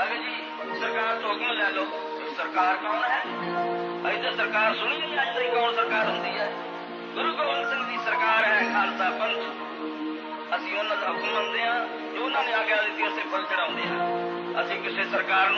अरे जी, सरकार तो चौकियों ले लो? तो सरकार कौन है? अभी तो सरकार सुनी नहीं आज तक कौन सरकार होंगी है? गुरु गोबिंद सिंह की सरकार है, खालसा पंथ। ਅਸੀਂ ਉਹਨਾਂ ਦਾ ਹੁਕਮ ਮੰਨਦੇ ਹਾਂ ਜੋ ਉਹਨਾਂ ਨੇ ਆਗਿਆ ਦਿੱਤੀ ਅਸੀਂ ਪਰ ਚੜਾਉਂਦੇ ਹਾਂ ਅਸੀਂ ਕਿਸੇ ਸਰਕਾਰ